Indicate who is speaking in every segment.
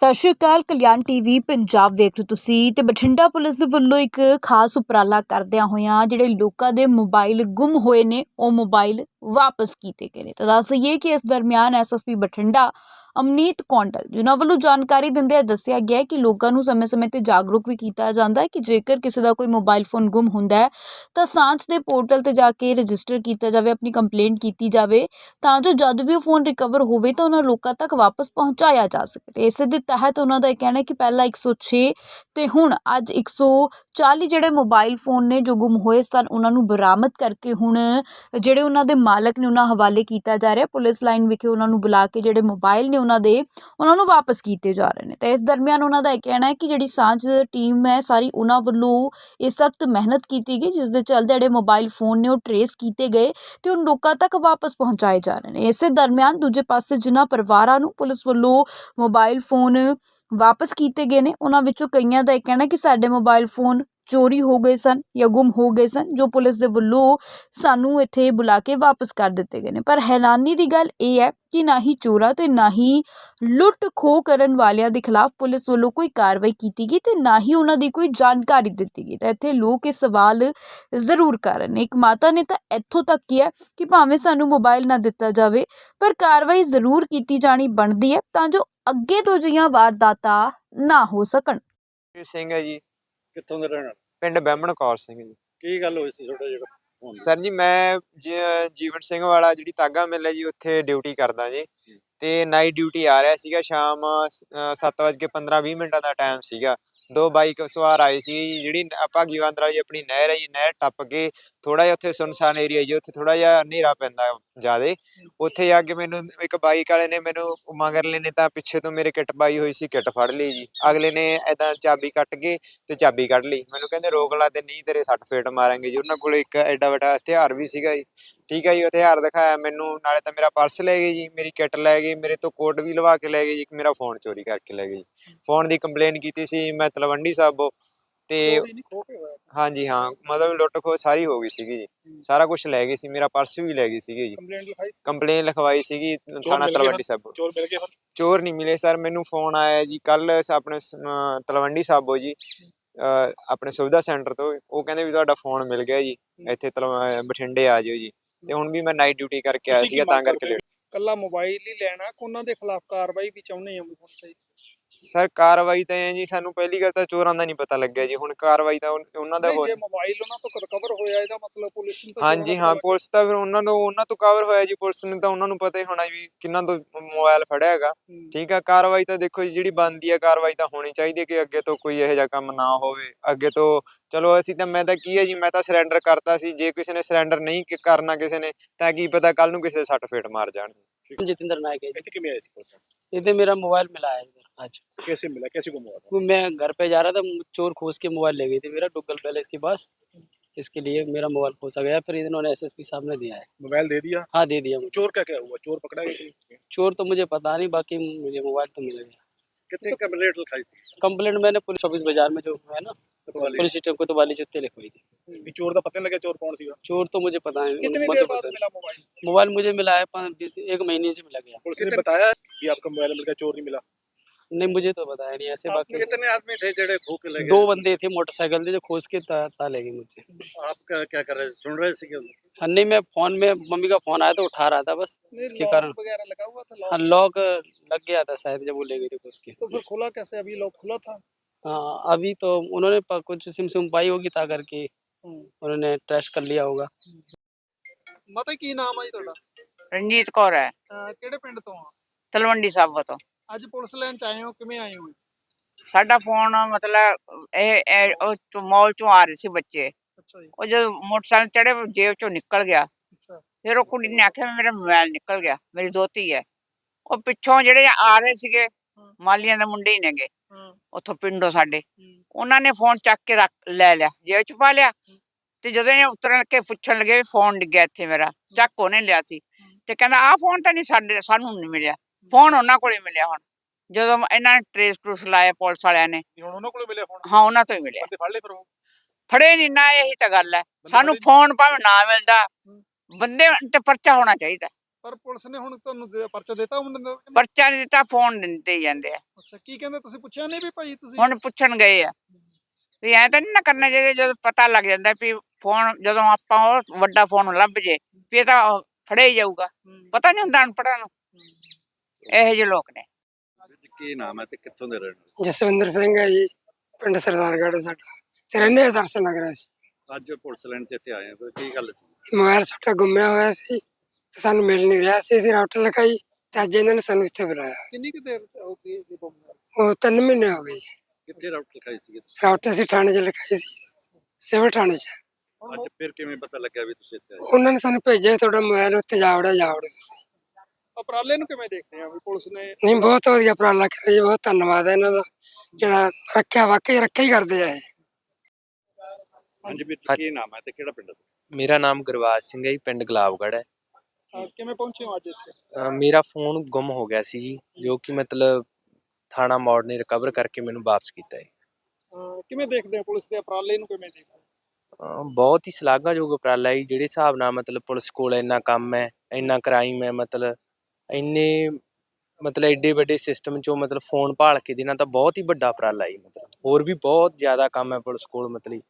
Speaker 1: ਸਤਿ ਸ਼੍ਰੀ ਅਕਾਲ, ਕਲਿਆਣ ਟੀਵੀ, ਪੰਜਾਬ ਵੇਖ ਰਹੇ ਹੋ ਤੁਸੀਂ ਤੇ ਬਠਿੰਡਾ ਪੁਲਿਸ ਦੇ ਵੱਲੋਂ ਇੱਕ ਖਾਸ ਉਪਰਾਲਾ ਕਰਦਿਆਂ ਹੋਇਆਂ ਜਿਹੜੇ ਲੋਕਾਂ ਦੇ ਮੋਬਾਈਲ ਗੁੰਮ ਹੋਏ ਨੇ, ਉਹ ਮੋਬਾਈਲ ਵਾਪਸ ਕੀਤੇ ਗਏ ਨੇ। ਤਾਂ ਦੱਸ ਦਈਏ ਕਿ ਇਸ ਦਰਮਿਆਨ ਐਸਐਸਪੀ ਬਠਿੰਡਾ ਅਮਨੀਤ ਕੌਂਡਲ, ਜਿਨ੍ਹਾਂ ਵੱਲੋਂ ਜਾਣਕਾਰੀ ਦਿੰਦਿਆਂ ਦੱਸਿਆ ਗਿਆ ਕਿ ਲੋਕਾਂ ਨੂੰ ਸਮੇਂ-ਸਮੇਂ ਤੇ ਜਾਗਰੂਕ ਵੀ ਕੀਤਾ ਜਾਂਦਾ ਹੈ ਕਿ ਜੇਕਰ ਕਿਸੇ ਦਾ ਕੋਈ ਮੋਬਾਈਲ ਫੋਨ ਗੁੰਮ ਹੁੰਦਾ ਹੈ, ਤਾਂ ਸਾਂਝ ਦੇ ਪੋਰਟਲ ਤੇ ਜਾ ਕੇ ਰਜਿਸਟਰ ਕੀਤਾ ਜਾਵੇ, ਆਪਣੀ ਕੰਪਲੇਂਟ ਕੀਤੀ ਜਾਵੇ, ਤਾਂ ਜੋ ਜਦ ਵੀ ਉਹ ਫੋਨ ਰਿਕਵਰ ਹੋਵੇ, ਤਾਂ ਉਹਨਾਂ ਲੋਕਾਂ ਤੱਕ ਵਾਪਸ ਪਹੁੰਚਾਇਆ ਜਾ ਸਕੇ। ਤੇ ਇਸੇ ਦੇ ਤਹਿਤ ਉਹਨਾਂ ਦਾ ਇਹ ਕਹਿਣਾ ਕਿ ਪਹਿਲਾਂ 106 ਤੇ ਹੁਣ ਅੱਜ 140 ਜਿਹੜੇ ਮੋਬਾਈਲ ਫੋਨ ਨੇ ਜੋ ਗੁੰਮ ਹੋਏ ਸਨ, ਉਹਨਾਂ ਨੂੰ ਬਰਾਮਦ ਕਰਕੇ ਹੁਣ ਜਿਹੜੇ ਉਹਨਾਂ ਦੇ ਮਾਲਕ ਨੇ, ਉਹਨਾਂ ਹਵਾਲੇ ਕੀਤਾ ਜਾ ਰਿਹਾ ਪੁਲਿਸ ਲਾਈਨ ਵਿਖੇ ਉਹਨਾਂ ਨੂੰ ਬੁਲਾ ਕੇ ਜਿਹੜੇ ਮੋਬਾਈਲ ਨੇ ਉਹਨਾਂ ਦੇ, ਉਹਨਾਂ ਨੂੰ ਵਾਪਸ ਕੀਤੇ ਜਾ ਰਹੇ ਨੇ। ਤੇ ਇਸ ਦਰਮਿਆਨ ਉਹਨਾਂ ਦਾ ਇਹ ਕਹਿਣਾ ਹੈ ਕਿ ਜਿਹੜੀ ਸਾਂਝ ਟੀਮ ਹੈ, ਸਾਰੀ ਉਹਨਾਂ ਵੱਲੋਂ ਇਸ ਸਖਤ ਮਿਹਨਤ ਕੀਤੀ ਗਈ, ਜਿਸ ਦੇ ਚੱਲਦੇ ਜਿਹੜੇ ਮੋਬਾਈਲ ਫੋਨ ਨੇ ਉਹ ਟਰੇਸ ਕੀਤੇ ਗਏ ਤੇ ਉਹ ਲੋਕਾਂ ਤੱਕ ਵਾਪਸ ਪਹੁੰਚਾਏ ਜਾ ਰਹੇ ਨੇ। ਇਸੇ ਦਰਮਿਆਨ ਦੂਜੇ ਪਾਸੇ ਜਿਨ੍ਹਾਂ ਪਰਿਵਾਰਾਂ ਨੂੰ ਪੁਲਿਸ ਵੱਲੋਂ ਮੋਬਾਈਲ ਫੋਨ ਵਾਪਸ ਕੀਤੇ ਗਏ ਨੇ, ਉਹਨਾਂ ਵਿੱਚੋਂ ਕਈਆਂ ਦਾ ਇਹ ਕਹਿਣਾ ਕਿ ਸਾਡੇ ਮੋਬਾਈਲ ਫੋਨ ਚੋਰੀ ਹੋ ਗਏ ਸਨ ਜਾਂ ਗੁੰਮ ਹੋ ਗਏ ਸਨ, ਜੋ ਪੁਲਿਸ ਦੇ ਵੱਲੋਂ ਸਾਨੂੰ ਇੱਥੇ ਬੁਲਾ ਕੇ ਵਾਪਸ ਕਰ ਦਿੱਤੇ ਗਏ ਨੇ। ਪਰ ਹੈਰਾਨੀ ਦੀ ਗੱਲ ਇਹ ਹੈ ਕਿ ਨਾ ਹੀ ਚੋਰਾਂ ਤੇ ਨਾ ਹੀ ਲੁੱਟ ਖੋਹ ਕਰਨ ਵਾਲਿਆਂ ਦੇ ਖਿਲਾਫ ਪੁਲਿਸ ਵੱਲੋਂ ਕੋਈ ਕਾਰਵਾਈ ਕੀਤੀ ਗਈ ਤੇ ਨਾ ਹੀ ਉਹਨਾਂ ਦੀ ਕੋਈ ਜਾਣਕਾਰੀ ਦਿੱਤੀ ਗਈ। ਤਾਂ ਇੱਥੇ ਲੋਕ ਇਹ ਸਵਾਲ ਜ਼ਰੂਰ ਕਰ ਰਹੇ ਨੇ। ਇੱਕ ਮਾਤਾ ਨੇ ਤਾਂ ਇੱਥੋਂ ਤੱਕ ਕਿਹਾ ਕਿ ਭਾਵੇਂ ਸਾਨੂੰ ਮੋਬਾਈਲ ਨਾ ਦਿੱਤਾ ਜਾਵੇ, ਪਰ ਕਾਰਵਾਈ ਜ਼ਰੂਰ ਕੀਤੀ ਜਾਣੀ ਬਣਦੀ ਹੈ ਤਾਂ ਜੋ ਅੱਗੇ ਤੋਂ ਜਿਹੀਆਂ ਵਾਰਦਾਤਾਂ ਨਾ ਹੋ ਸਕਣ।
Speaker 2: ਸਿੰਘ ਹੈ ਜੀ,
Speaker 3: ਕਿੱਥੋਂ ਦੇ ਰਹਿਣ ਵਾਲੇ?
Speaker 2: ਪਿੰਡ ਬਹਿਮਣ ਕੌਰ ਸਿੰਘ ਜੀ।
Speaker 3: ਕੀ ਗੱਲ ਹੋਈ ਸੀ ਛੋਟਾ ਜਿਹਾ
Speaker 2: ਸਰ ਜੀ ਮੈਂ ਜੀਵਨ ਸਿੰਘ ਵਾਲਾ ਜਿਹੜੀ ਤਾਗਾ ਮਿਲ ਹੈ ਜੀ ਉੱਥੇ ਡਿਊਟੀ ਕਰਦਾ ਜੀ। ਤੇ ਨਾਈਟ ਡਿਊਟੀ ਆ ਰਿਹਾ ਸੀਗਾ ਸ਼ਾਮ 7:15-20 ਮਿੰਟਾਂ ਦਾ ਟਾਈਮ ਸੀਗਾ। ਦੋ ਬਾਈਕ ਸਵਾਰ ਆਏ ਸੀ, ਜਿਹੜੀ ਭਾਗੀਵਾਂਦਰ ਵਾਲੀ ਆਪਣੀ ਨਹਿਰ ਹੈ ਜੀ, ਨਹਿਰ ਟੱਪ ਕੇ ਥੋੜਾ ਜਿਹਾ ਉੱਥੇ ਸੁਨਸਾਨ ਏਰੀਆ ਜੀ, ਉੱਥੇ ਥੋੜਾ ਜਿਹਾ ਹਨੇਰਾ ਪੈਂਦਾ ਜਿਆਦੇ। ਉੱਥੇ ਜਾ ਕੇ ਮੈਨੂੰ ਇੱਕ ਬਾਈਕ ਵਾਲੇ ਨੇ ਮੈਨੂੰ ਮਗਰਲੇ ਨੇ ਤਾਂ ਪਿੱਛੇ ਤੋਂ ਮੇਰੇ ਕਿੱਟ ਪਾਈ ਹੋਈ ਸੀ, ਕਿੱਟ ਫੜ ਲਈ ਜੀ। ਅਗਲੇ ਨੇ ਐਦਾਂ ਚਾਬੀ ਕੱਟ ਕੇ ਤੇ ਚਾਬੀ ਕੱਢ ਲਈ। ਮੈਨੂੰ ਕਹਿੰਦੇ ਰੋਕ ਲਾ ਤੇ ਨਹੀਂ ਤੇਰੇ ਸੱਟ ਫੇਟ ਮਾਰਾਂਗੇ ਜੀ। ਉਹਨਾਂ ਕੋਲ ਇੱਕ ਐਡਾ ਵੱਡਾ ਹਥਿਆਰ ਵੀ ਸੀਗਾ ਜੀ। ਠੀਕ ਹੈ ਜੀ ਹਥਿਆਰ ਦਿਖਾਇਆ ਮੈਨੂੰ ਨਾਲੇ ਤਾਂ ਮੇਰਾ ਪਰਸ ਲੈ ਗਏ ਜੀ ਮੇਰੀ ਕਿੱਟ ਲੈ ਗਏ ਮੇਰੇ ਤੋਂ ਕੋਟ ਵੀ ਲਵਾ ਕੇ ਲੈ ਗਏ ਜੀ ਇੱਕ ਮੇਰਾ ਫੋਨ ਚੋਰੀ ਕਰਕੇ ਲੈ ਗਏ ਜੀ। ਫੋਨ ਦੀ ਕੰਪਲੇਨ ਕੀਤੀ ਸੀ ਮੈਂ ਤਲਵੰਡੀ ਸਾਬੋ ਤੇ
Speaker 3: ਖੋ
Speaker 2: ਹਾਂਜੀ ਹਾਂ ਮਤਲਬ ਲੁੱਟ ਖੋਹ ਸਾਰੀ ਹੋ ਗਈ ਸੀਗੀ ਜੀ। ਸਾਰਾ ਕੁਝ ਲੈ ਗਏ ਸੀ ਮੇਰਾ ਪਰਸ ਵੀ ਲੈ ਗਏ ਸੀਗੇ ਜੀ? ਕੰਪਲੇਨ ਲਿਖਵਾਈ ਸੀਗੀ ਥਾਣਾ ਤਲਵੰਡੀ ਸਾਬੋ।
Speaker 3: ਚੋਰ ਮਿਲ ਗਏ ਫਿਰ
Speaker 2: ਚੋਰ ਨਹੀਂ ਮਿਲੇ ਸਰ ਮੈਨੂੰ ਫੋਨ ਆਇਆ ਜੀ ਕੱਲ ਆਪਣੇ ਤਲਵੰਡੀ ਸਾਬੋ ਜੀ ਆਪਣੇ ਸੁਵਿਧਾ ਸੈਂਟਰ ਤੋਂ ਉਹ ਕਹਿੰਦੇ ਵੀ ਤੁਹਾਡਾ ਫੋਨ ਮਿਲ ਗਿਆ ਜੀ ਇੱਥੇ ਬਠਿੰਡੇ ਆ ਜਿਓ ਜੀ। ਤੇ ਹੁਣ ਵੀ ਮੈਂ ਨਾਈਟ ਡਿਊਟੀ ਕਰਕੇ ਆਇਆ ਸੀਗਾ ਤਾਂ ਕਰਕੇ
Speaker 3: ਕਰਦੇ
Speaker 2: ਲੇਟ
Speaker 3: ਕੱਲਾ ਮੋਬਾਈਲ ਹੀ ਲੈਣਾ ਕਿ ਉਹਨਾਂ ਦੇ ਖਿਲਾਫ ਕਾਰਵਾਈ ਵੀ ਚਾਹੁੰਦੇ ਆ ਹੋਣੀ ਚਾਹੀਦੀ?
Speaker 2: ਸਰ ਕਾਰਵਾਈ ਤਾਂ ਹੈ ਜੀ ਸਾਨੂੰ ਪਹਿਲੀ ਗੱਲ ਤਾਂ ਚੋਰਾਂ ਦਾ ਨਹੀਂ ਪਤਾ ਲੱਗਿਆ ਜੀ ਹੁਣ ਕਾਰਵਾਈ ਤਾਂ ਉਨ- ਉਹਨਾਂ ਦਾ
Speaker 3: ਨਹੀਂ,
Speaker 2: ਹੋ
Speaker 3: ਜੇ ਮੋਬਾਈਲ ਉਹਨਾਂ ਤੋਂ ਰਿਕਵਰ ਹੋਇਆ ਇਹਦਾ ਮਤਲਬ ਪੁਲਿਸ ਨੂੰ ਤਾਂ
Speaker 2: ਹਾਂਜੀ
Speaker 3: ਚੋਰਾਂ
Speaker 2: ਹਾਂ
Speaker 3: ਦਾ
Speaker 2: ਪੁਲਿਸ ਤਾਂ ਫਿਰ ਉਹਨਾਂ ਨੂੰ ਉਹਨਾਂ ਤੋਂ ਕਵਰ ਹੋਇਆ ਜੀ ਪੁਲਿਸ ਨੂੰ ਤਾਂ ਉਹਨਾਂ ਨੂੰ ਪਤਾ ਹੀ ਹੋਣਾ ਵੀ ਕਿੰਨਾਂ ਤੋਂ ਮੋਬਾਈਲ ਫੜਿਆ ਹੈਗਾ
Speaker 3: ਹੂੰ।
Speaker 2: ਠੀਕ ਆ ਕਾਰਵਾਈ ਤਾਂ ਦੇਖੋ ਜੀ ਜਿਹੜੀ ਬਣਦੀ ਹੈ ਕਾਰਵਾਈ ਤਾਂ ਹੋਣੀ ਚਾਹੀਦੀ ਹੈ ਕਿ ਅੱਗੇ ਤੋਂ ਕੋਈ ਇਹੋ ਜਿਹਾ ਕੰਮ ਨਾ ਹੋਵੇ ਅੱਗੇ ਤੋਂ ਚਲੋ ਅਸੀਂ ਤਾਂ ਮੈਂ ਤਾਂ ਕੀ ਹੈ ਜੀ ਮੈਂ ਤਾਂ ਸਰੈਂਡਰ ਕਰਤਾ ਸੀ ਜੇ ਕਿਸੇ ਨੇ ਸਰੈਂਡਰ ਨਹੀਂ ਕ- ਕਰਨਾ ਕਿਸੇ ਨੇ ਤਾਂ ਕੀ ਪਤਾ ਕੱਲ ਨੂੰ ਕਿਸੇ ਦੇ ਸੱਟ ਫੇਟ ਮਾਰ ਜਾਣ
Speaker 4: जितेंद्र नायक है
Speaker 3: ਇੱਥੇ ਕਿਵੇਂ ਆਏ ਸੀ ਪੁਲਿਸ?
Speaker 4: इधर मेरा मोबाइल मिला है इधर आज
Speaker 3: कैसे मिला? कैसे गुम हुआ था?
Speaker 4: वो मैं घर पे जा रहा था चोर खोस के मोबाइल ले गई थी मेरा डुगल पैलेस के पास। इसके लिए मेरा मोबाइल खोसा गया फिर इन्होंने एसएसपी साहब ने दिया है।
Speaker 3: मोबाइल दे दिया?
Speaker 4: हाँ दे दिया मुझे।
Speaker 3: चोर का क्या हुआ? चोर पकड़ा गया
Speaker 4: चोर तो मुझे पता नहीं बाकी मुझे मोबाइल तो मिल गया
Speaker 3: कितने कंप्लेंट लिखाई थी?
Speaker 4: कंप्लेंट मैंने पुलिस ऑफ़िस बाज़ार में जो है ना पुलिस स्टेशन को तो वाली उत्ते लिखवाई थी।
Speaker 3: चोर का पता नहीं लगा चोर कौन सी
Speaker 4: चोर तो मुझे पता है
Speaker 3: मोबाइल?
Speaker 4: मोबाइल मुझे मिला है एक महीने से मिला गया।
Speaker 3: पुलिस ने बताया कि आपका मोबाइल मिल गया चोर नहीं मिला।
Speaker 4: नहीं मुझे तो बताया नहीं ऐसे बाकी
Speaker 3: कितने आदमी थे जेड़े खो के ले
Speaker 4: दो बंदे थे मोटरसाइकिल थे जो खोस के ता, ता ले गए मुझसे
Speaker 3: आप क्या क्या कर रहे थे सुन रहे थे कि
Speaker 4: हाँ, नहीं मैं फोन में मम्मी का फोन आया तो उठा रहा था बस इसके कारण
Speaker 3: वगैरह लगा हुआ था
Speaker 4: हाँ
Speaker 3: लॉक
Speaker 4: लॉक लग गया था शायद जब वो ले गए थे उसके
Speaker 3: तो फिर खुला कैसे अभी लॉक खुला था
Speaker 4: हाँ अभी तो उन्होंने प- कुछ सिम सिम पाई होगी ता करके उन्होंने ट्रेस कर लिया होगा
Speaker 3: ਮਤਾ ਕੀ ਨਾਮ ਆ ਜੀ ਤੁਹਾਡਾ
Speaker 5: ਰਣਜੀਤ ਕੌਰ ਹੈ
Speaker 3: ਅਹ ਕਿਹੜੇ ਪਿੰਡ ਤੋਂ ਆ
Speaker 5: ਤਲਵੰਡੀ ਸਾਬੋ ਤੋਂ
Speaker 3: ਅੱਜ ਪੁਲਿਸ ਲਾਈਨ ਚ ਆਏ ਹੋ ਕਿਵੇਂ ਆਏ ਹੋ?
Speaker 5: ਸਾਡਾ ਫੋਨ ਮਤਲਬ ਇਹ ਇਹ ਉਹ ਚੋਂ ਮਾਲ ਚੋਂ ਆ ਰਹੇ ਸੀ ਬੱਚੇ।
Speaker 3: ਅੱਛਾ ਜੀ।
Speaker 5: ਉਹ ਜਦੋਂ ਮੋਟਰਸਾਈਕਲ ਚੜੇ ਜੇਬ ਚੋਂ ਨਿਕਲ ਗਿਆ।
Speaker 3: ਅੱਛਾ।
Speaker 5: ਫਿਰ ਉਹ ਕੁੜੀ ਨੇ ਆਖਿਆ ਵੀ ਮੇਰਾ ਮੋਬਾਈਲ ਨਿਕਲ ਗਿਆ ਮੇਰੀ ਦੋਤੀ ਹੈ। ਉਹ ਪਿੱਛੋਂ ਜਿਹੜੇ ਆ ਰਹੇ ਸੀਗੇ ਮਾਲੀਆਂ ਦੇ ਮੁੰਡੇ ਹੀ ਨੇਗੇ
Speaker 3: ਹਾਂ।
Speaker 5: ਉੱਥੋਂ ਪਿੰਡੋਂ ਸਾਡੇ।
Speaker 3: ਹੂੰ।
Speaker 5: ਉਹਨਾਂ ਨੇ ਫੋਨ ਚੱਕ ਕੇ ਰੱਖ ਲੈ ਲਿਆ ਜੇਬ ਚ ਪਾ ਲਿਆ। ਤੇ ਜਦੋਂ ਇਹ ਉਤਰਨ ਕੇ ਪੁੱਛਣ ਲੱਗੇ ਵੀ ਫੋਨ ਡਿੱਗਿਆ ਇੱਥੇ ਮੇਰਾ ਚੱਕ ਉਹਨੇ ਲਿਆ ਸੀ। ਤੇ ਕਹਿੰਦਾ ਆਹ ਫੋਨ ਤਾਂ ਨਹੀਂ ਸਾਡੇ ਸਾਨੂੰ ਨਹੀਂ ਮਿਲਿਆ। ਫੋਨ ਉਹਨਾਂ ਕੋਲੇ ਮਿਲਿਆ ਹੁਣ। ਜਦੋਂ ਇਹਨਾਂ ਨੇ ਟ੍ਰੇਸ ਟਰੂਸ ਲਾਇਆ ਪੁਲਿਸ ਵਾਲਿਆਂ ਨੇ।
Speaker 3: ਹੁਣ ਉਹਨਾਂ ਕੋਲ ਮਿਲਿਆ ਫੋਨ?
Speaker 5: ਹਾਂ ਉਹਨਾਂ ਤੋਂ ਹੀ ਮਿਲਿਆ।
Speaker 3: ਬੰਦੇ ਫੜ ਲਏ ਫਿਰ ਉਹ?
Speaker 5: ਫੜੇ ਨਹੀਂ ਨਾ ਇਹੀ ਤਾਂ ਗੱਲ ਹੈ। ਸਾਨੂੰ
Speaker 3: ਫੜੇ?
Speaker 5: ਫੋਨ ਭਾਵੇਂ ਨਾ ਮਿਲਦਾ ਬੰਦੇ ਤੇ ਪਰਚਾ ਹੋਣਾ ਚਾਹੀਦਾ।
Speaker 3: ਪਰ ਪੁਲਿਸ ਨੇ ਹੁਣ ਤੁਹਾਨੂੰ ਦੇ- ਪਰਚਾ ਦਿੱਤਾ ਉਹਨਾਂ ਨੇ?
Speaker 5: ਪਰਚਾ ਨਹੀਂ ਦਿੱਤਾ ਫੋਨ ਦਿੰਦੇ ਹੀ ਜਾਂਦੇ ਆ।
Speaker 3: ਅੱਛਾ ਕੀ ਕਹਿੰਦੇ ਤੁਸੀਂ ਪੁੱਛਿਆ ਨਹੀਂ ਵੀ ਭਾਈ ਤੁਸੀਂ?
Speaker 5: ਹੁਣ ਪੁੱਛਣ ਗਏ ਆ। ਵੀ ਐ ਤਾਂ ਨਹੀਂ ਨਾ ਕਰਨਾ ਚਾਹੀਦਾ ਜਦੋਂ ਪਤਾ ਲੱਗ ਜਾਂਦਾ ਵੀ ਫੋਨ ਜਦੋਂ ਆਪਾਂ ਉਹ ਵੱਡਾ ਫੋਨ ਲੱਭ ਜੇ ਵੀ ਇਹ ਤਾਂ ਫੜਿਆ ਹੀ ਜਾਊਗਾ। ਪਤਾ ਨਹੀਂ ਹੁੰਦਾ ਅਨਪੜ੍ਹਾਂ ਨੂੰ। ਇਹੋ ਜਿਹੇ ਲੋਕ ਨੇ।
Speaker 6: ਕੀ ਨਾਮ ਹੈ ਤੇ ਕਿੱਥੋਂ ਦੇ ਰਹਿਣ ਵਾਲੇ?
Speaker 7: ਜਸਵਿੰਦਰ ਸਿੰਘ ਹੈ ਜੀ ਪਿੰਡ ਸਰਦਾਰਗੜ੍ਹ ਸਾਡਾ। ਤੇ ਰਹਿੰਦੇ ਆ ਦਰਸ਼ਨ ਨਗਰ ਸੀ
Speaker 6: ਅੱਜ ਪੁਲਿਸ ਲਾਈਨ ਤੇ ਇੱਥੇ ਆਏ ਹੋ ਕੀ ਗੱਲ ਸੀ?
Speaker 7: ਮੋਬਾਈਲ ਸਾਡਾ ਗੁੰਮਿਆ ਹੋਇਆ ਸੀ ਤੇ ਸਾਨੂੰ ਮਿਲ ਨਹੀਂ ਰਿਹਾ ਸੀ। ਅਸੀਂ ਰਾਊਟਰ ਲਿਖਾਈ ਤੇ ਅੱਜ ਇਹਨਾਂ ਨੇ ਸਾਨੂੰ ਇੱਥੇ ਬੁਲਾਇਆ।
Speaker 3: ਕਿੰਨੀ ਕੁ ਦੇਰ ਹੋ ਗਈ ਹੋਏ?
Speaker 7: ਉਹ ਤਿੰਨ ਮਹੀਨੇ ਹੋ ਗਏ ਜੀ।
Speaker 6: ਕਿੱਥੇ ਰਾਊਟ ਲਿਖਾਈ ਸੀ?
Speaker 7: ਰਾਊਟਰ ਅਸੀਂ ਥਾਣੇ 'ਚ ਲਿਖਾਈ ਸੀ ਸਿਵਲ ਥਾਣੇ 'ਚ।
Speaker 6: ਅੱਜ ਫਿਰ ਕਿਵੇਂ ਪਤਾ ਲੱਗਿਆ ਵੀ ਤੁਸੀਂ ਇੱਥੇ ਆਏ?
Speaker 7: ਉਹਨਾਂ ਨੇ ਸਾਨੂੰ ਭੇਜਿਆ ਤੁਹਾਡਾ ਮੋਬਾਈਲ ਉੱਤੇ ਜਾਵੜਾ ਜਾਵੜਾ ਤੁਸੀਂ।
Speaker 3: ਉਪਰਾਲੇ ਨੂੰ ਕਿਵੇਂ ਦੇਖਦੇ ਆ ਵੀ ਪੁਲਿਸ ਨੇ
Speaker 7: ਨਹੀਂ ਬਹੁਤ ਵਧੀਆ ਉਪਰਾਲਾ ਕਰਿਆ ਜੀ ਬਹੁਤ ਧੰਨਵਾਦ ਹੈ ਇਹਨਾਂ ਦਾ ਜਿਹੜਾ ਰੱਖਿਆ ਵਾਕਈ ਰੱਖਿਆ ਹੀ ਕਰਦੇ ਆ ਇਹ।
Speaker 6: ਹਾਂਜੀ ਵੀਰ ਜੀ
Speaker 8: ਹਾਂ-
Speaker 6: ਕੀ ਨਾਮ ਹੈ ਤੇ ਕਿਹੜਾ ਪਿੰਡ ਤੋਂ
Speaker 8: ਮੇਰਾ ਨਾਮ ਗੁਰਬਾਜ ਸਿੰਘ ਹੈ ਜੀ ਪਿੰਡ ਗੁਲਾਬਗੜ੍ਹ ਹੈ।
Speaker 3: ਅਹ ਕਿਵੇਂ ਪਹੁੰਚੇ ਹੋ ਅੱਜ ਇੱਥੇ?
Speaker 8: ਅਹ ਮੇਰਾ ਫੋਨ ਗੁੰਮ ਹੋ ਗਿਆ ਸੀ ਜੀ ਜੋ ਕਿ ਮਤਲਬ ਥਾਣਾ ਮੋੜ ਨੇ ਰਿਕਵਰ ਕਰਕੇ ਮੈਨੂੰ ਵਾਪਸ ਕੀਤਾ ਹੈ।
Speaker 3: ਅਹ ਕਿਵੇਂ ਦੇਖਦੇ ਹੋ ਪੁਲਿਸ ਦੇ ਉਪਰਾਲੇ ਨੂੰ ਕਿਵੇਂ ਦੇਖਦੇ ਹੋ?
Speaker 8: ਅਹ ਬਹੁਤ ਹੀ ਸ਼ਲਾਘਾਯੋਗ ਉਪਰਾਲਾ ਹੈ ਜੀ, ਜਿਹੜੇ ਹਿਸਾਬ ਨਾਲ ਮਤਲਬ ਪੁਲਿਸ ਕੋਲ ਇੰਨਾ ਕੰਮ ਹੈ ਇੰਨਾ ਕ੍ਰਾਈਮ ਹੈ ਮਤਲਬ ਇੰਨੇ ਮਤਲਬ ਐਡੇ ਵੱਡੇ ਸਿਸਟਮ ਚੋਂ ਮਤਲਬ ਫੋਨ ਭਾਲ ਕੇ ਦੇਣਾ ਤਾਂ ਬਹੁਤ ਹੀ ਵੱਡਾ ਉਪਰਾਲਾ ਹੈ ਮਤਲਬ ਹੋਰ ਵੀ ਬਹੁਤ ਜ਼ਿਆਦਾ ਕੰਮ ਹੈ ਪੁਲਿਸ ਕੋਲ ਮਤਲਬ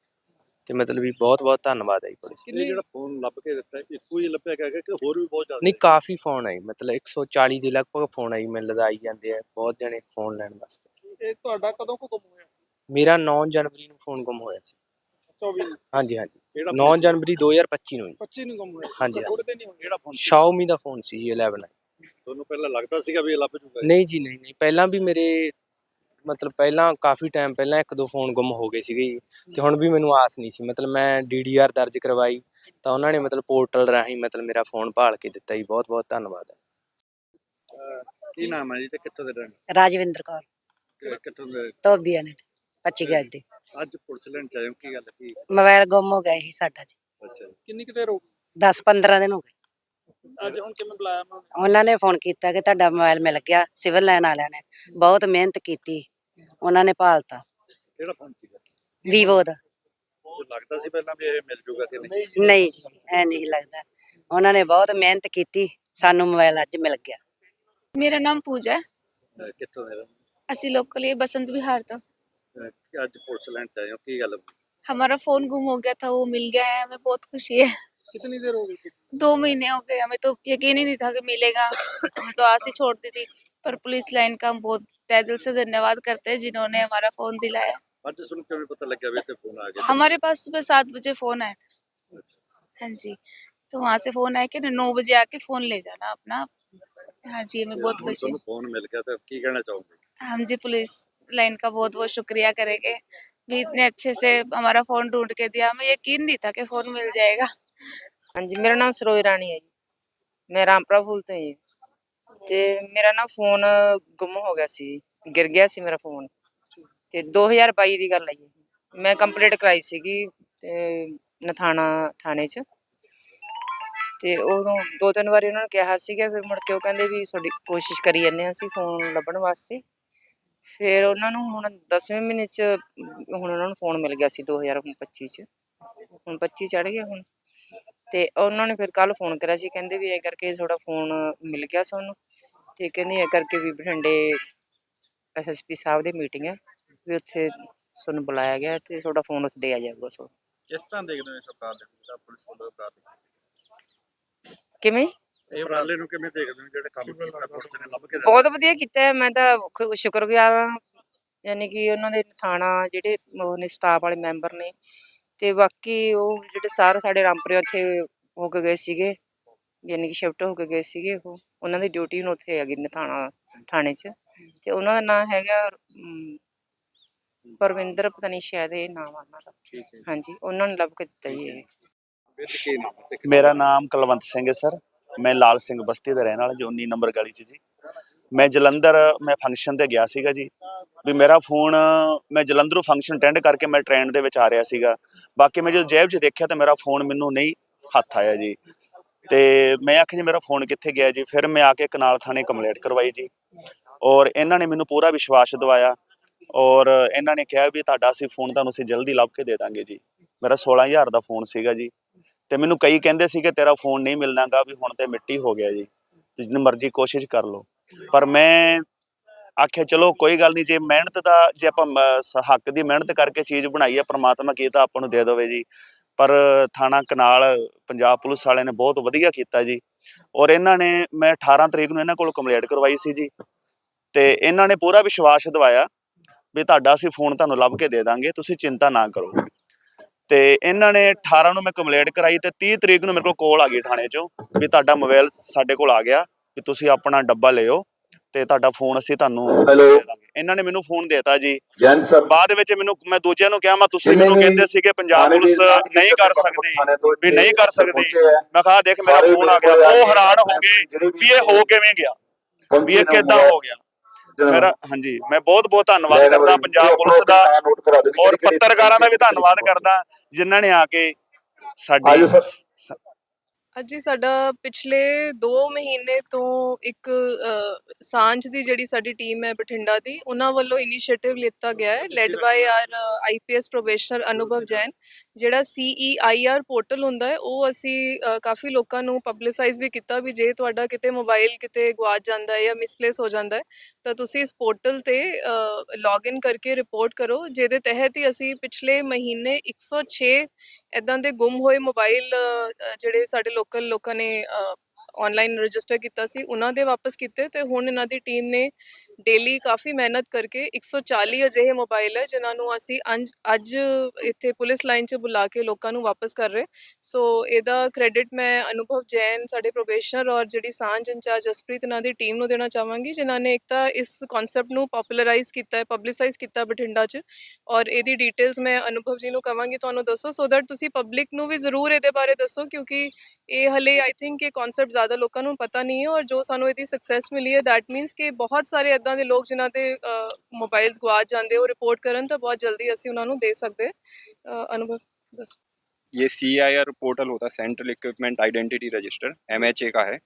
Speaker 8: ਤੇ ਮਤਲਬ ਵੀ ਬਹੁਤ ਬਹੁਤ ਧੰਨਵਾਦ ਹੈ ਜੀ ਪੁਲਿਸ ਦਾ।
Speaker 6: ਇਹ ਜਿਹੜਾ ਫੋਨ ਲੱਭ ਕੇ ਦਿੱਤਾ ਹੈ, ਇੱਕੋ ਹੀ ਲੱਭਿਆ ਗਿਆ ਕਿ ਹੋਰ ਵੀ ਬਹੁਤ ਜ਼ਿਆਦਾ
Speaker 8: ਨਹੀਂ ਕਾਫੀ ਫੋਨ ਆਈ ਮਤਲਬ 140 ਦੇ ਲਗਭਗ ਫੋਨ ਆਈ ਮੈਨੂੰ ਲਦਾਈ ਜਾਂਦੇ ਆ ਬਹੁਤ ਜਣੇ ਫੋਨ ਲੈਣ ਵਾਸਤੇ।
Speaker 3: ਇਹ ਤੁਹਾਡਾ ਕਦੋਂ ਕੁ ਗੁੰਮ ਹੋਇਆ ਸੀ?
Speaker 8: ਮੇਰਾ 9 ਜਨਵਰੀ ਨੂੰ ਫੋਨ ਗੁੰਮ ਹੋਇਆ ਸੀ।
Speaker 3: 24 ਨੂੰ?
Speaker 8: ਹਾਂਜੀ ਹਾਂਜੀ।
Speaker 6: ਕਿਹੜਾ
Speaker 8: 9 ਜਨਵਰੀ 2025 ਨੂੰ ਜੀ।
Speaker 3: 25 ਨੂੰ ਗੁੰਮ ਹੋਇਆ ਸੀ।
Speaker 8: ਹਾਂਜੀ,
Speaker 3: ਤਾਂ ਥੋੜੇ ਦਿਨ ਹੀ ਹੋਏ
Speaker 6: ਕਿਹੜਾ ਫੋਨ
Speaker 8: Xiaomi ਦਾ ਫੋਨ ਸੀ ਜੀ 11
Speaker 6: ਤੁਹਾਨੂੰ ਪਹਿਲਾਂ ਲੱਗਦਾ ਸੀਗਾ ਵੀ ਇਹ ਲੱਭ ਜੂਗਾ
Speaker 8: ਨਹੀਂ ਜੀ ਨਹੀਂ ਨਹੀਂ। ਪਹਿਲਾਂ ਵੀ ਮੇਰੇ ਮਤਲਬ ਪਹਿਲਾਂ ਕਾਫੀ ਟਾਈਮ ਪਹਿਲਾਂ ਇੱਕ ਦੋ ਫੋਨ ਗੁੰਮ ਹੋ ਗਏ ਸੀਗੇ ਜੀ। ਤੇ ਹੁਣ ਵੀ ਮੈਨੂੰ ਆਸ ਨਹੀਂ ਸੀ। ਮਤਲਬ ਮੈਂ ਡੀਡੀਆਰ ਦਰਜ ਕਰਵਾਈ ਤਾਂ ਉਹਨਾਂ ਨੇ ਮਤਲਬ ਪੋਰਟਲ ਰਾਹੀਂ ਮਤਲਬ ਮੇਰਾ ਫੋਨ ਭਾਲ ਕੇ ਦਿੱਤਾ ਜੀ। ਬਹੁਤ ਬਹੁਤ ਧੰਨਵਾਦ। ਹੈ
Speaker 6: ਕੀ ਨਾਮ ਹੈ ਜੀ ਤੇ ਕਿੱਥੋਂ ਦੇ ਰਹਿਣ
Speaker 9: ਰਾਜਵਿੰਦਰ ਕੌਰ?
Speaker 6: ਕਿੱਥੋਂ ਦੇ?
Speaker 9: ਧੋਬੀਆਂ ਨੇ 25 ਗਜ ਦੇ।
Speaker 6: ਅੱਜ ਪੁਲਿਸ ਲਾਈਨ ਚ ਕੀ ਗੱਲ ਕੀ
Speaker 9: ਮੋਬਾਈਲ ਗੁੰਮ ਹੋ ਗਿਆ ਸੀ ਸਾਡਾ ਜੀ।
Speaker 6: ਅੱਛਾ।
Speaker 3: ਕਿੰਨੀ ਕੁ ਦੇਰ ਹੋ ਗਈ?
Speaker 9: 10 15 ਦਿਨ ਹੋ ਗਏ।
Speaker 3: ਅੱਜ ਹੁਣ ਕਿਵੇਂ ਬੁਲਾਇਆ ਉਹਨਾਂ ਨੇ
Speaker 9: ਉਹਨਾਂ ਨੇ ਫੋਨ ਕੀਤਾ ਕਿ ਤੁਹਾਡਾ ਮੋਬਾਈਲ ਮਿਲ ਗਿਆ ਸਿਵਲ ਲਾਈਨ ਵਾਲਿਆਂ ਨੇ ਬਹੁਤ ਮਿਹਨਤ ਕੀਤੀ ਉਹਨਾਂ ਨੇ ਭਾਲਤਾ
Speaker 6: ਕਿਹੜਾ ਫੋਨ ਸੀਗਾ
Speaker 9: ਵੀਵੋ ਦਾ
Speaker 6: ਉਹ ਲੱਗਦਾ ਸੀ ਪਹਿਲਾਂ ਵੀ ਇਹ ਮਿਲ ਜੂਗਾ ਕਿ ਨਹੀਂ
Speaker 9: ਨਹੀਂ ਜੀ ਐ ਨਹੀਂ ਲੱਗਦਾ ਉਹਨਾਂ ਨੇ ਬਹੁਤ ਮਿਹਨਤ ਕੀਤੀ ਸਾਨੂੰ ਮੋਬਾਈਲ ਅੱਜ ਮਿਲ ਗਿਆ
Speaker 10: ਮੇਰਾ ਨਾਮ ਪੂਜਾ ਹੈ
Speaker 6: ਅਹ ਕਿੱਥੋਂ ਦੇ ਰਹਿਣ
Speaker 10: ਅਸੀਂ लोकल ये बसंत बिहार था
Speaker 6: ਵਾਲੇ? ਅਹ ਅੱਜ ਪੁਲਿਸ ਲਾਈਨ ਚ ਆਏ ਹੋ ਕੀ ਗੱਲ ਹੋਈ?
Speaker 10: हमारा फोन गुम हो गया था वो मिल गया है हमें बहुत खुशी है
Speaker 3: ਕਿੰਨੀ ਦੇਰ ਹੋ ਗਈ
Speaker 10: दो महीने हो गए हमें तो यकीन ही नहीं था कि मिलेगा। हमें तो आस ही छोड़ दी थी। पर पुलिस लाइन का हम बहुत तय दिल से धन्यवाद करते हैं जिन्होंने हमारा फ़ोन दिलाया।
Speaker 6: तो
Speaker 10: हमारे पास सुबह सात बजे फ़ोन आया था। अच्छा। हाँ जी। तो वहाँ से फ़ोन आया कि नौ बजे आके फ़ोन ले जाना अपना। हाँ जी हमें बहुत खुशी
Speaker 6: फ़ोन मिल गया था की कहना चाहूँगी?
Speaker 10: हम जी पुलिस लाइन का बहुत बहुत शुक्रिया करेंगे। भी इतने अच्छे से हमारा फ़ोन ढूंढ के दिया हमें यकीन नहीं था कि फ़ोन मिल जाएगा।
Speaker 11: ਹਾਂਜੀ, ਮੇਰਾ ਨਾਮ ਸਰੋਜ ਰਾਣੀ ਹੈ ਜੀ। ਮੈਂ ਰਾਮਪੁਰਾ ਫੂਲ ਤੋਂ ਜੀ ਤੇ ਮੇਰਾ ਨਾ ਫੋਨ ਗੁੰਮ ਹੋ ਗਿਆ ਸੀ ਜੀ। ਗਿਰ ਗਿਆ ਸੀ ਮੇਰਾ ਫੋਨ। ਤੇ 2022 ਦੀ ਗੱਲ ਹੈ ਜੀ। ਮੈਂ ਕੰਪਲੀਟ ਕਰਾਈ ਸੀਗੀ, ਤੇ ਨਥਾਣਾ ਥਾਣੇ 'ਚ। ਤੇ ਉਦੋਂ ਦੋ ਤਿੰਨ ਵਾਰੀ ਉਹਨਾਂ ਨੇ ਕਿਹਾ ਸੀਗਾ, ਫਿਰ ਮੁੜ ਕੇ ਉਹ ਕਹਿੰਦੇ ਵੀ ਤੁਹਾਡੀ ਕੋਸ਼ਿਸ਼ ਕਰੀ ਜਾਂਦੇ ਹਾਂ ਅਸੀਂ ਫੋਨ ਲੱਭਣ ਵਾਸਤੇ। ਫਿਰ ਉਹਨਾਂ ਨੂੰ ਹੁਣ 10ਵੇਂ ਮਹੀਨੇ 'ਚ ਹੁਣ ਉਹਨਾਂ ਨੂੰ ਫੋਨ ਮਿਲ ਗਿਆ ਸੀ 2025 'ਚ। ਹੁਣ 25 ਚੜ ਗਿਆ ਹੁਣ। ਤੇ ਉਹਨਾਂ ਨੇ ਫਿਰ ਕੱਲ ਫੋਨ ਕਰਿਆ ਸੀ ਕਹਿੰਦੇ ਵੀ ਇਹ ਕਰਕੇ ਤੁਹਾਡਾ ਫੋਨ ਮਿਲ ਗਿਆ ਸਾਨੂੰ ਤੇ ਕਹਿੰਦੇ ਇਹ ਕਰਕੇ ਵੀ ਬਠਿੰਡੇ ਐਸਐਸਪੀ ਸਾਹਿਬ ਦੀ ਮੀਟਿੰਗ ਹੈ ਵੀ ਉੱਥੇ ਤੁਹਾਨੂੰ ਬੁਲਾਇਆ ਗਿਆ ਤੇ ਤੁਹਾਡਾ ਫੋਨ ਉੱਥੇ ਦੇ ਆ ਜਾਊਗਾ ਸੋ।
Speaker 6: ਕਿਸ ਤਰ੍ਹਾਂ ਦੇਖਦੇ ਹੋ ਸਰਕਾਰ ਦੇ ਪੁਲਿਸ ਵੱਲੋਂ ਅਪਰਾਧ?
Speaker 11: ਕਿਵੇਂ?
Speaker 6: ਇਹ ਉਪਰਾਲੇ ਨੂੰ ਕਿਵੇਂ ਦੇਖਦੇ ਹੋ ਜਿਹੜੇ ਕੰਮ ਕੀਤਾ ਪੁਲਿਸ ਨੇ ਲੱਭ ਕੇ?
Speaker 11: ਬਹੁਤ ਵਧੀਆ ਕੀਤਾ ਹੈ, ਮੈਂ ਤਾਂ ਸ਼ੁਕਰਗੁਜ਼ਾਰ ਹਾਂ ਯਾਨੀ ਕਿ ਉਹਨਾਂ ਦੇ ਥਾਣਾ ਜਿਹੜੇ ਉਹ ਨੇ ਸਟਾਫ ਵਾਲੇ ਮੈਂਬਰ ਨੇ ਤੇ ਬਾਕੀ ਉਹ ਜਿਹੜੇ ਸਾਰੇ ਸਾਡੇ ਰਾਮਪੁਰੇ ਉੱਥੇ ਹੋ ਕੇ ਗਏ ਸੀਗੇ ਯਾਨੀ ਕਿ ਸ਼ਿਫਟ ਹੋ ਕੇ ਗਏ ਸੀਗੇ ਉਹ ਉਹਨਾਂ ਦੀ ਡਿਊਟੀ ਹੁਣ ਉੱਥੇ ਹੈਗੀ ਨੇ ਥਾਣਾ ਥਾਣੇ 'ਚ। ਤੇ ਉਹਨਾਂ ਦਾ ਨਾਮ ਹੈਗਾ ਅਮ, ਪਰਵਿੰਦਰ ਪਤਾ ਨਹੀਂ ਸ਼ਾਇਦ ਇਹ ਨਾਮ ਆ ਉਹਨਾਂ ਦਾ।
Speaker 6: ਠੀਕ ਹੈ
Speaker 11: ਹਾਂਜੀ ਉਹਨਾਂ ਨੇ ਲੱਭ ਕੇ ਦਿੱਤਾ ਜੀ ਇਹ।
Speaker 6: ਵੀਰ ਜੀ ਕੀ ਨਾਮ ਹੈ? ਤੇ ਕਿੱਥੋਂ
Speaker 12: ਮੇਰਾ ਨਾਮ ਕੁਲਵੰਤ ਸਿੰਘ ਹੈ ਸਰ। ਮੈਂ ਲਾਲ ਸਿੰਘ ਬਸਤੀ ਦਾ ਰਹਿਣ ਵਾਲਾ ਜੀ 19 ਨੰਬਰ ਗਲੀ 'ਚ ਜੀ। ਮੈਂ ਜਲੰਧਰ ਮੈਂ ਫੰਕਸ਼ਨ ਤੇ ਗਿਆ ਸੀਗਾ ਜੀ। ਵੀ ਮੇਰਾ ਫੋਨ, ਮੈਂ ਜਲੰਧਰੋਂ ਫੰਕਸ਼ਨ ਅਟੈਂਡ ਕਰਕੇ ਮੈਂ ਟ੍ਰੇਨ ਦੇ ਵਿੱਚ ਆ ਰਿਹਾ ਸੀਗਾ। ਬਾਕੀ ਮੈਂ ਜਦੋਂ ਜੇਬ 'ਚ ਦੇਖਿਆ ਤਾਂ ਮੇਰਾ ਫੋਨ ਮੈਨੂੰ ਨਹੀਂ ਹੱਥ ਆਇਆ ਜੀ। ਤੇ ਮੈਂ ਆਖਿਆ ਜੀ, ਮੇਰਾ ਫੋਨ ਕਿੱਥੇ ਗਿਆ ਜੀ? ਫਿਰ ਮੈਂ ਆ ਕੇ ਕਨਾਲ ਥਾਣੇ ਕੰਪਲੇਂਟ ਕਰਵਾਈ ਜੀ। ਔਰ ਇਹਨਾਂ ਨੇ ਮੈਨੂੰ ਪੂਰਾ ਵਿਸ਼ਵਾਸ ਦਿਵਾਇਆ। ਔਰ ਇਹਨਾਂ ਨੇ ਕਿਹਾ ਵੀ ਤੁਹਾਡਾ ਅਸੀਂ ਫੋਨ ਤੁਹਾਨੂੰ ਅਸੀਂ ਜਲਦੀ ਲੱਭ ਕੇ ਦੇ ਦਾਂਗੇ ਜੀ। ਮੇਰਾ 16000 ਦਾ ਫੋਨ ਸੀਗਾ ਜੀ। ਤੇ ਮੈਨੂੰ ਕਈ ਕਹਿੰਦੇ ਸੀ ਕਿ ਤੇਰਾ ਫੋਨ ਨਹੀਂ ਮਿਲਣਾਗਾ ਵੀ ਹੁਣ ਤੇ ਮਿੱਟੀ ਹੋ ਗਿਆ ਜੀ। ਤੇ ਮਰਜ਼ੀ ਕੋਸ਼ਿਸ਼ ਕਰ ਲਓ। ਪਰ ਮੈਂ ਆਖਿਆ, ਚਲੋ, ਕੋਈ ਗੱਲ ਨਹੀਂ, ਜੇ ਮਿਹਨਤ ਦਾ, ਜੇ ਆਪਾਂ, ਮ- ਹੱਕ ਦੀ ਮਿਹਨਤ ਕਰਕੇ ਚੀਜ਼ ਬਣਾਈ ਹੈ ਪ੍ਰਮਾਤਮਾ ਕੀ ਤਾਂ ਆਪਾਂ ਨੂੰ ਦੇ ਦੇਵੇ ਜੀ। ਪਰ ਥਾਣਾ ਕਨਾਲ, ਪੰਜਾਬ ਪੁਲਿਸ ਵਾਲਿਆਂ ਨੇ ਬਹੁਤ ਵਧੀਆ ਕੀਤਾ ਜੀ। ਔਰ ਇਹਨਾਂ ਨੇ, ਮੈਂ 18 ਤਰੀਕ ਨੂੰ ਇਹਨਾਂ ਕੋਲ ਕੰਪਲੇਂਟ ਕਰਵਾਈ ਸੀ ਜੀ। ਤੇ ਇਹਨਾਂ ਨੇ ਪੂਰਾ ਵਿਸ਼ਵਾਸ ਦਿਵਾਇਆ ਵੀ ਤੁਹਾਡਾ ਅਸੀਂ ਫੋਨ ਤੁਹਾਨੂੰ ਲੱਭ ਕੇ ਦੇ ਦਾਂਗੇ, ਤੁਸੀਂ ਚਿੰਤਾ ਨਾ ਕਰੋ। ਤੇ ਇਹਨਾਂ ਨੇ 18 ਨੂੰ ਮੈਂ ਕੰਪਲੇਂਟ ਕਰਾਈ ਤੇ 30 ਤਰੀਕ ਨੂੰ ਮੇਰੇ ਕੋਲ ਕਾਲ ਆ ਗਈ ਥਾਣੇ ਚੋਂ ਵੀ ਤੁਹਾਡਾ ਮੋਬਾਈਲ ਸਾਡੇ ਕੋਲ ਆ ਗਿਆ, ਵੀ ਤੁਸੀਂ ਆਪਣਾ ਡੱਬਾ ਲਿਓ। ਤੇ ਤੁਹਾਡਾ ਫੋਨ ਅਸੀਂ ਤੁਹਾਨੂੰ ਦੇ ਦਾਂਗੇ। ਇਹਨਾਂ ਨੇ ਮੈਨੂੰ ਫੋਨ ਦੇਤਾ ਜੀ।
Speaker 6: ਜੈਨ ਸਰ।
Speaker 12: ਬਾਅਦ ਵਿੱਚ ਮੈਨੂੰ ਮੈਂ ਦੂਜਿਆਂ ਨੂੰ ਕਿਹਾ ਮੈਂ ਤੁਸੀਂ ਮੈਨੂੰ ਕਹਿੰਦੇ ਸੀਗੇ ਪੰਜਾਬ ਪੁਲਿਸ ਨਹੀਂ ਕਰ ਸਕਦੀ ਵੀ ਨਹੀਂ ਕਰ ਸਕਦੀ। ਮੈਂ ਕਿਹਾ ਦੇਖ ਮੇਰਾ ਫੋਨ ਆ ਗਿਆ। ਉਹ ਹੈਰਾਨ ਹੋ ਗਏ
Speaker 6: ਵੀ
Speaker 12: ਇਹ ਹੋ ਕਿਵੇਂ ਗਿਆ ਵੀ ਇਹ ਕਿੱਦਾਂ ਹੋ ਗਿਆ। ਮੇਰਾ ਹਾਂਜੀ ਮੈਂ ਬਹੁਤ ਬਹੁਤ ਧੰਨਵਾਦ ਕਰਦਾ ਪੰਜਾਬ ਪੁਲਿਸ ਦਾ। ਔਰ ਪੱਤਰਕਾਰਾਂ ਦਾ ਵੀ ਧੰਨਵਾਦ ਕਰਦਾ ਜਿਨ੍ਹਾਂ ਨੇ ਆ ਕੇ ਸਾਡੀ
Speaker 6: ਆਜੋ ਸਰ।
Speaker 12: ਸ-
Speaker 13: ਅੱਜ ਹੀ ਸਾਡਾ ਪਿਛਲੇ 2 ਮਹੀਨੇ ਤੋਂ ਇੱਕ ਅ, ਸਾਂਝ ਦੀ ਜਿਹੜੀ ਸਾਡੀ ਟੀਮ ਹੈ ਬਠਿੰਡਾ ਦੀ ਉਹਨਾਂ ਵੱਲੋਂ ਇਨੀਸ਼ੀਏਟਿਵ ਲਿੱਤਾ ਗਿਆ ਹੈ led by R IPS probationer Anubhav Jain ਜਿਹੜਾ ਸੀਈਆਈਆਰ ਪੋਰਟਲ ਹੁੰਦਾ ਹੈ, ਉਹ ਅਸੀਂ ਕਾਫੀ ਲੋਕਾਂ ਨੂੰ ਪਬਲਿਸਾਈਜ਼ ਵੀ ਕੀਤਾ ਵੀ ਜੇ ਤੁਹਾਡਾ ਕਿਤੇ ਮੋਬਾਈਲ ਕਿਤੇ ਗਵਾਚ ਜਾਂਦਾ ਹੈ ਜਾਂ ਮਿਸਪਲੇਸ ਹੋ ਜਾਂਦਾ ਹੈ, ਤਾਂ ਤੁਸੀਂ ਇਸ ਪੋਰਟਲ ਤੇ ਲੌਗਇਨ ਕਰਕੇ ਰਿਪੋਰਟ ਕਰੋ, ਜਿਹਦੇ ਤਹਿਤ ਹੀ ਅਸੀਂ ਪਿਛਲੇ ਮਹੀਨੇ 106 ਇਦਾਂ ਦੇ ਗੁੰਮ ਹੋਏ ਮੋਬਾਈਲ ਜਿਹੜੇ ਸਾਡੇ ਲੋਕਲ ਲੋਕਾਂ ਨੇ ਆਨਲਾਈਨ ਰਜਿਸਟਰ ਕੀਤਾ ਸੀ, ਉਹਨਾਂ ਦੇ ਵਾਪਸ ਕੀਤੇ ਤੇ ਹੁਣ ਇਹਨਾਂ ਦੀ ਟੀਮ ਨੇ ਡੇਲੀ ਕਾਫੀ ਮਿਹਨਤ ਕਰਕੇ 140 ਅਜਿਹੇ ਮੋਬਾਈਲ ਹੈ, ਜਿਨ੍ਹਾਂ ਨੂੰ ਅਸੀਂ ਅੰਜ- ਅੱਜ ਇੱਥੇ ਪੁਲਿਸ ਲਾਈਨ 'ਚ ਬੁਲਾ ਕੇ ਲੋਕਾਂ ਨੂੰ ਵਾਪਸ ਕਰ ਰਹੇ। ਸੋ ਇਹਦਾ ਕ੍ਰੈਡਿਟ ਮੈਂ ਅਨੁਭਵ ਜੈਨ, ਸਾਡੇ ਪ੍ਰੋਬੇਸ਼ਨਰ ਔਰ ਜਿਹੜੀ ਸਾਂਝ ਇੰਚਾਰਜ ਜਸਪ੍ਰੀਤ ਇਹਨਾਂ ਦੀ ਟੀਮ ਨੂੰ ਦੇਣਾ ਚਾਹਾਂਗੀ, ਜਿਨ੍ਹਾਂ ਨੇ ਇੱਕ ਤਾਂ ਇਸ ਕਨਸੈਪਟ ਨੂੰ ਪਪੂਲਰਾਈਜ਼ ਕੀਤਾ ਹੈ ਪਬਲਿਸਾਈਜ਼ ਕੀਤਾ ਬਠਿੰਡਾ 'ਚ। ਔਰ ਇਹਦੀ ਡਿਟੇਲਸ ਮੈਂ ਅਨੁਭਵ ਜੀ ਨੂੰ ਕਵਾਂਗੀ, ਤੁਹਾਨੂੰ ਦੱਸੋ ਸੋ ਦੈਟ ਤੁਸੀਂ ਪਬਲਿਕ ਨੂੰ ਵੀ ਜ਼ਰੂਰ ਇਹਦੇ ਬਾਰੇ ਦੱਸੋ, ਕਿਉਂਕਿ ਇਹ ਹਲੇ ਆਈ ਥਿੰਕ ਇਹ ਕਨਸੈਪਟ ਜ਼ਿਆਦਾ ਲੋਕਾਂ ਨੂੰ ਪਤਾ ਨਹੀਂ ਹੈ ਔਰ ਜੋ ਸਾਨੂੰ ਇਹਦੀ ਸਕਸੈਸ ਮਿਲੀ ਹੈ ਦੈਟ ਮੀਨਸ ਕਿ ਬਹੁਤ ਸਾਰੇ ਇਦਾਂ ਦੇ ਲੋਕ ਜਿਨ੍ਹਾਂ ਦੇ ਮੋਬਾਈਲਸ ਗਵਾਚ ਜਾਂਦੇ ਉਹ ਰਿਪੋਰਟ ਕਰਨ ਤਾਂ ਬਹੁਤ ਜਲਦੀ ਅਸੀਂ ਉਹਨਾਂ ਨੂੰ ਦੇ ਸਕਦੇ ਅ, ਅਨੁਭਵ ਦੱਸੋ
Speaker 14: ये सी आई आर पोर्टल होता है central equipment identity register M H A का है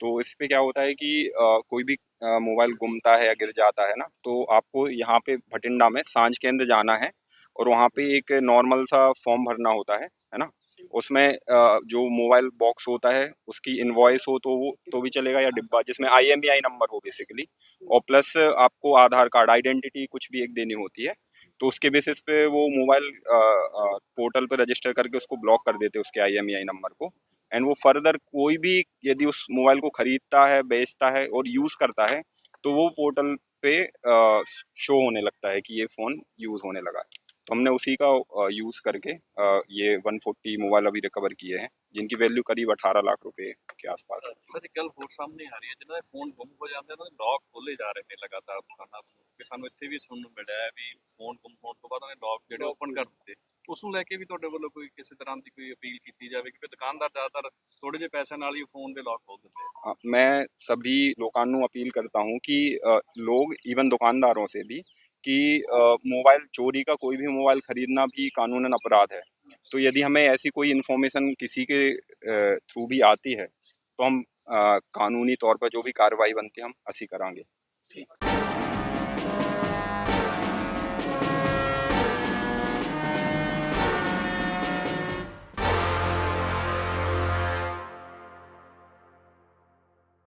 Speaker 14: तो इस पे क्या होता है कि अ, कोई भी अ, मोबाइल गुमता है या गिर जाता है ना तो आपको यहाँ पे भटिंडा में सांझ केंद्र जाना है और वहाँ पे एक नॉर्मल सा फॉर्म भरना होता है है ना उसमें जो मोबाइल बॉक्स होता है, उसकी इनवॉइस हो तो वो तो भी चलेगा या डिब्बा, जिसमें आई एम आई नंबर हो बेसिकली और प्लस आपको आधार कार्ड आइडेंटिटी कुछ भी एक देनी होती है तो उसके बेसिस पे वो मोबाइल पोर्टल पे रजिस्टर करके उसको ब्लॉक कर देते हैं उसके आई नंबर को। एंड वो फर्दर कोई भी यदि उस मोबाइल को खरीदता है, बेचता है और यूज़ करता है तो वो पोर्टल पे शो होने लगता है कि ये फ़ोन यूज़ होने लगा है। तो हमने उसी का यूज़ करके अ, ये 140 मोबाइल अभी रिकवर किए हैं जिनकी वैल्यू करीब 18 लाख रुपए के आसपास है
Speaker 15: ਸਰ ਇੱਕ ਗੱਲ ਹੋਰ ਸਾਹਮਣੇ ਆ ਰਹੀ ਹੈ ਜਿਨ੍ਹਾਂ ਦੇ ਫੋਨ ਗੁੰਮ ਹੋ ਜਾਂਦੇ ਉਹਨਾਂ ਦੇ ਲੌਕ ਖੋਲੇ ਜਾ ਰਹੇ ਨੇ ਲਗਾਤਾਰ ਦੁਕਾਨਾਂ ਤੋਂ ਕਿ ਸਾਨੂੰ ਇੱਥੇ ਵੀ ਸੁਣਨ ਨੂੰ ਮਿਲਿਆ ਹੈ ਵੀ ਫੋਨ ਗੁੰਮ ਹੋਣ ਤੋਂ ਬਾਅਦ ਉਹਨੇ ਲੌਕ ਜਿਹੜੇ ਓਪਨ ਕਰ ਦਿੱਤੇ ਉਸ ਨੂੰ ਲੈ ਕੇ ਵੀ ਤੁਹਾਡੇ ਵੱਲੋਂ ਕੋਈ ਕਿਸੇ ਤਰ੍ਹਾਂ ਦੀ ਕੋਈ ਅਪੀਲ ਕੀਤੀ ਜਾਵੇ ਕਿਉਂਕਿ ਦੁਕਾਨਦਾਰ ਜ਼ਿਆਦਾਤਰ ਥੋੜੇ ਜਿਹੇ ਪੈਸਿਆਂ ਨਾਲ ਹੀ ਫੋਨ ਦੇ ਲੌਕ ਖੋਲ ਦਿੰਦੇ ਆ
Speaker 14: हाँ, मैं सभी लोगों को अपील करता हूँ कि अ, लोग इवन दुकानदारों से भी कि मोबाइल चोरी का कोई भी मोबाइल खरीदना भी कानूनन अपराध है। तो यदि हमें ऐसी कोई इन्फॉर्मेशन किसी के थ्रू भी आती है तो हम कानूनी तौर पर जो भी कार्रवाई बनती है, हम असी करांगे। ठीक।